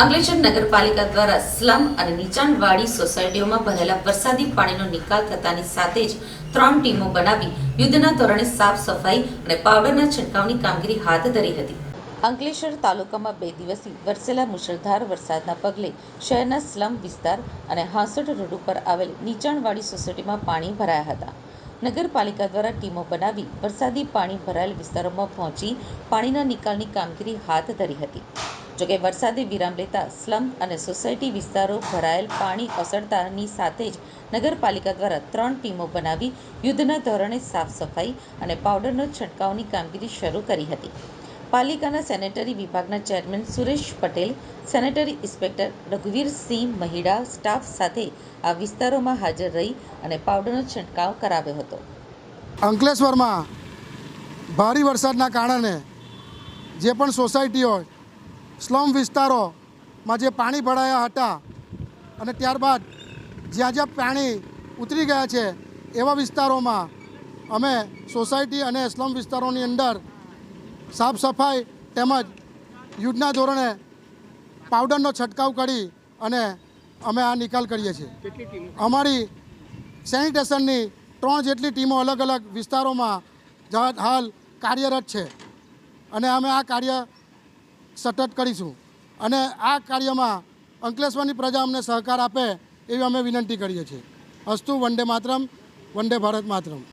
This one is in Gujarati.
અંકલેશ્વર નગરપાલિકા દ્વારા સ્લમ અને નીચાણવાળી સોસાયટીઓમાં ભરેલા વરસાદી પાણીનો નિકાલ થતાની સાથે જ ત્રણ ટીમો બનાવી યુદ્ધના ધોરણે સાફ સફાઈ અને પાવડરના છંટકાવની કામગીરી હાથ ધરી હતી. અંકલેશ્વર તાલુકામાં બે દિવસથી વરસેલા મુશળધાર વરસાદના પગલે શહેરના સ્લમ વિસ્તાર અને હાંસોટ રોડ ઉપર આવેલ નીચાણવાળી સોસાયટીમાં પાણી ભરાયા હતા. નગરપાલિકા દ્વારા ટીમો બનાવી વરસાદી પાણી ભરાયેલ વિસ્તારોમાં પહોંચી પાણીના નિકાલની કામગીરી હાથ ધરી હતી. જોકે વરસાદે વિરામ લેતા સ્લમ અને સોસાયટી વિસ્તારો ભરાયેલ પાણી ઓસરતાની સાથે જ નગરપાલિકા દ્વારા ત્રણ ટીમો બનાવી યુદ્ધના ધોરણે સાફ સફાઈ અને પાવડરનો છંટકાવની કામગીરી શરૂ કરી હતી. પાલિકાના સેનેટરી વિભાગના chairman Suresh Patel, sanitary inspector Raghuvirsinh Mahida staff સાથે આ વિસ્તારોમાં હાજર રહી અને પાવડરનો છંટકાવ કરાવ્યો હતો. અંકલેશ્વરમાં ભારે વરસાદના કારણે જે પણ સોસાયટીઓ સ્લમ વિસ્તારોમાં જે પાણી ભરાયા હતા અને ત્યારબાદ જ્યાં જ્યાં પાણી ઉતરી ગયા છે એવા વિસ્તારોમાં અમે સોસાયટી અને સ્લમ વિસ્તારોની અંદર સાફ સફાઈ તેમજ યુદ્ધના ધોરણે પાવડરનો છંટકાવ કરી અને અમે આ નિકાલ કરીએ છીએ. અમારી સેનિટેશનની ત્રણ જેટલી ટીમો અલગ અલગ વિસ્તારોમાં જ- હાલ કાર્યરત છે અને અમે આ કાર્ય સતત કરીશું. અને આ કાર્યમાં અંકલેશ્વરની પ્રજા અમને સહકાર આપે એવી અમે વિનંતી કરીએ છીએ. અસ્તુ વંદે માતરમ, વંદે ભારત માતરમ.